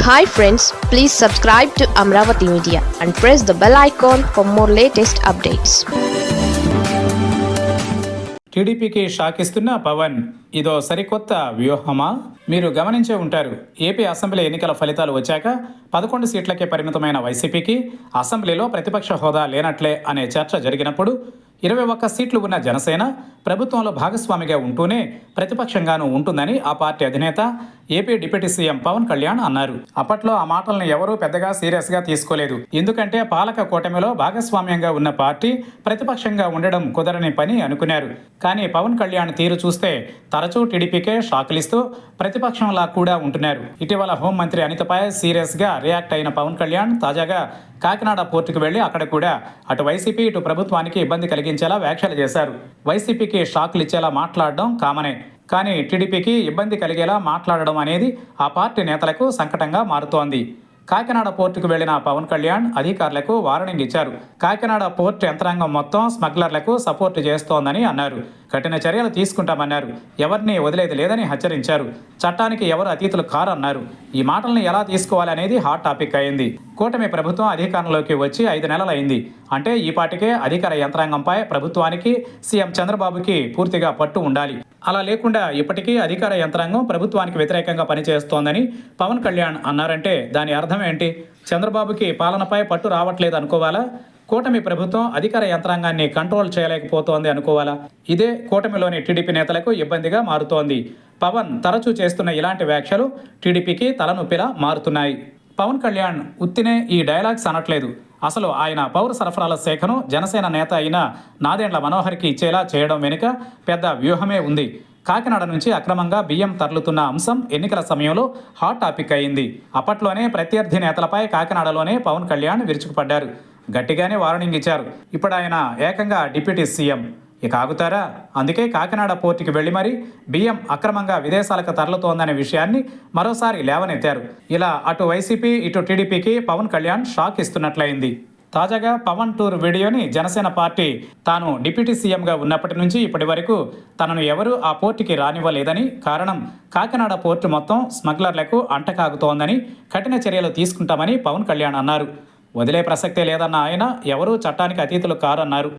Hi friends please subscribe to Amaravati media and press the bell icon for more latest updates టీడీపీకి shock ఇస్తున్న పవన్ ఇదో సరికొత్త వ్యూహమా? మీరు గమనించే ఉంటారు ఏపీ అసెంబ్లీ ఎన్నికల ఫలితాలు వచ్చాక పదకొండు సీట్లకే పరిమితమైన వైసీపీకి అసెంబ్లీలో ప్రతిపక్ష హోదా లేనట్లే అనే చర్చ జరిగినప్పుడు ఇరవై ఒక్క సీట్లు ఉన్న జనసేన ప్రభుత్వంలో భాగస్వామిగా ఉంటూనే ప్రతిపక్షంగానూ ఉంటుందని ఆ పార్టీ అధినేత AP deputy CM Pawan Kalyan అన్నారు. అప్పట్లో ఆ మాటలను ఎవరూ పెద్దగా సీరియస్గా తీసుకోలేదు. ఎందుకంటే పాలక కూటమిలో భాగస్వామ్యంగా ఉన్న పార్టీ ప్రతిపక్షంగా ఉండడం కుదరని పని అనుకున్నారు. కానీ పవన్ కళ్యాణ్ తీరు చూస్తే తరచూ టీడీపీకే షాకులిస్తూ ప్రతిపక్షంలా కూడా ఉంటున్నారు. ఇటీవల హోంమంత్రి అనితపై సీరియస్గా రియాక్ట్ అయిన పవన్ కళ్యాణ్ తాజాగా కాకినాడ పోర్టుకు వెళ్ళి అక్కడ కూడా అటు వైసీపీ ఇటు ప్రభుత్వానికి ఇబ్బంది కలిగించేలా వ్యాఖ్యలు చేశారు. వైసీపీకి షాక్లు ఇచ్చేలా మాట్లాడడం కామనే. కానీ టీడీపీకి ఇబ్బంది కలిగేలా మాట్లాడడం అనేది ఆ పార్టీ నేతలకు సంకటంగా మారుతోంది. కాకినాడ పోర్టుకు వెళ్ళిన పవన్ కళ్యాణ్ అధికారులకు వార్నింగ్ ఇచ్చారు. కాకినాడ పోర్టు యంత్రాంగం మొత్తం స్మగ్లర్లకు సపోర్టు చేస్తోందని అన్నారు. కఠిన చర్యలు తీసుకుంటామన్నారు. ఎవరిని వదిలేది లేదని హెచ్చరించారు. చట్టానికి ఎవరు అతీతులు కారన్నారు. ఈ మాటలను ఎలా తీసుకోవాలనేది హాట్ టాపిక్ అయింది. కూటమి ప్రభుత్వం అధికారంలోకి వచ్చి ఐదు నెలలైంది. అంటే ఈ పాటికే అధికార యంత్రాంగంపై ప్రభుత్వానికి సీఎం చంద్రబాబుకి పూర్తిగా పట్టు ఉండాలి. అలా లేకుండా ఇప్పటికీ అధికార యంత్రాంగం ప్రభుత్వానికి వ్యతిరేకంగా పనిచేస్తోందని పవన్ కళ్యాణ్ అన్నారంటే దాని అర్థం ఏంటి? చంద్రబాబుకి పాలనపై పట్టు రావట్లేదు అనుకోవాలా? కూటమి ప్రభుత్వం అధికార యంత్రాంగాన్ని కంట్రోల్ చేయలేకపోతోంది అనుకోవాలా? ఇదే కూటమిలోని టీడీపీ నేతలకు ఇబ్బందిగా మారుతోంది. పవన్ తరచూ చేస్తున్న ఇలాంటి వ్యాఖ్యలు టీడీపీకి తలనొప్పిలా మారుతున్నాయి. పవన్ కళ్యాణ్ ఉత్తినే ఈ డైలాగ్స్ అనట్లేదు. అసలు ఆయన పౌర సరఫరాల శాఖను జనసేన నేత అయిన నాదెండ్ల మనోహర్కి ఇచ్చేలా చేయడం వెనుక పెద్ద వ్యూహమే ఉంది. కాకినాడ నుంచి అక్రమంగా బియ్యం తరలుతున్న అంశం ఎన్నికల సమయంలో హాట్ టాపిక్ అయింది. అప్పట్లోనే ప్రత్యర్థి నేతలపై కాకినాడలోనే పవన్ కళ్యాణ్ విరుచుకుపడ్డారు. గట్టిగానే వార్నింగ్ ఇచ్చారు. ఇప్పుడు ఆయన ఏకంగా డిప్యూటీ సీఎం. ఇక ఆగుతారా? అందుకే కాకినాడ పోర్టుకి వెళ్ళి మరీ బియ్యం అక్రమంగా విదేశాలకు తరలుతోందనే విషయాన్ని మరోసారి లేవనెత్తారు. ఇలా అటు వైసీపీ ఇటు టీడీపీకి పవన్ కళ్యాణ్ షాక్ ఇస్తున్నట్లయింది. తాజాగా పవన్ టూర్ వీడియోని జనసేన పార్టీ తాను డిప్యూటీ సీఎంగా ఉన్నప్పటి నుంచి ఇప్పటి వరకు తనను ఎవరూ ఆ పోర్టుకి రానివ్వలేదని కారణం కాకినాడ పోర్టు మొత్తం స్మగ్లర్లకు అంటకాగుతోందని కఠిన చర్యలు తీసుకుంటామని పవన్ కళ్యాణ్ అన్నారు. వదిలే ప్రసక్తే లేదన్న ఆయన ఎవరూ చట్టానికి అతీతులు కారన్నారు.